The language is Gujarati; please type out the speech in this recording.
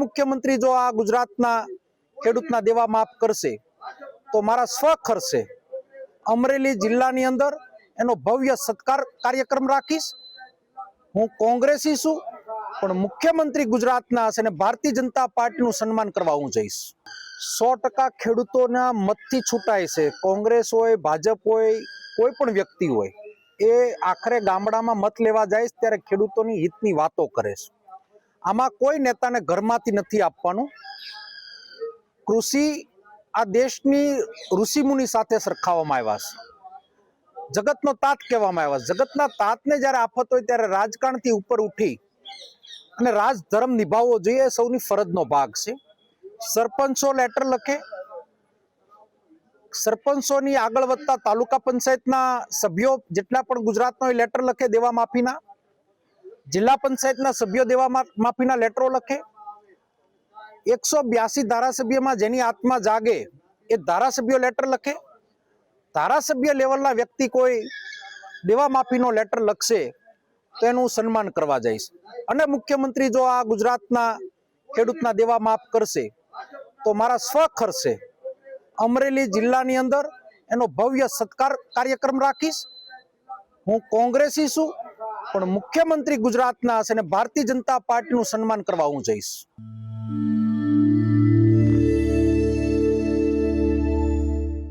મુખ્યમંત્રી જો આ ગુજરાતના ખેડૂતના દેવા માફ કરશે, તો મારા સ્વ ખર્ચે અમરેલી જિલ્લાની અંદર એનો ભવ્ય સત્કાર કાર્યક્રમ રાખીશ. હું કોંગ્રેસી છું, પણ મુખ્યમંત્રી ગુજરાતના હશે અને ભારતીય જનતા પાર્ટીનું સન્માન કરવા હું જઈશ. સો ટકા ખેડૂતોના મતથી છૂટાય છે. કોંગ્રેસ હોય, ભાજપ હોય, કોઈ પણ વ્યક્તિ હોય, એ આખરે ગામડામાં મત લેવા જાય ત્યારે ખેડૂતોની હિતની વાતો કરે છે. આમાં કોઈ નેતાને ઘરમાંથી નથી આપવાનું. કૃષિ આ દેશની ઋષિમુનિ સાથે સરખાવવામાં આવ્યા છે. જગતનો તાત કહેવામાં આવ્યા છે. જગતના તાતને જ્યારે આફત હોય ત્યારે રાજકારણથી ઉપર ઉઠી અને રાજધર્મ નિભાવવો જોઈએ સૌની ફરજનો ભાગ છે. સરપંચો લેટર લખે. સરપંચોની આગળ વધતા તાલુકા પંચાયતના સભ્યો જેટલા પણ ગુજરાતનો લેટર લખે દેવા માફીના. જિલ્લા પંચાયતના સભ્યો દેવા માફીના લેટરો લખે. એકસો બ્યાસી ધારાસભ્યમાં જેની આત્મા જાગે એ ધારાસભ્યો લેટર લખે. ધારાસભ્ય લેવલના વ્યક્તિ કોઈ દેવા માફીનો લેટર લખશે તો એનું સન્માન કરવા જઈશ. અને મુખ્યમંત્રી જો આ ગુજરાતના ખેડૂતના દેવા માફ કરશે તો મારા સ્વ ખર્ચે અમરેલી જિલ્લાની અંદર એનો ભવ્ય સત્કાર કાર્યક્રમ રાખીશ. હું કોંગ્રેસી છું પણ મુખ્યમંત્રી ગુજરાતના હશે અને ભારતીય જનતા પાર્ટીનું સન્માન કરવા હું જઈશ.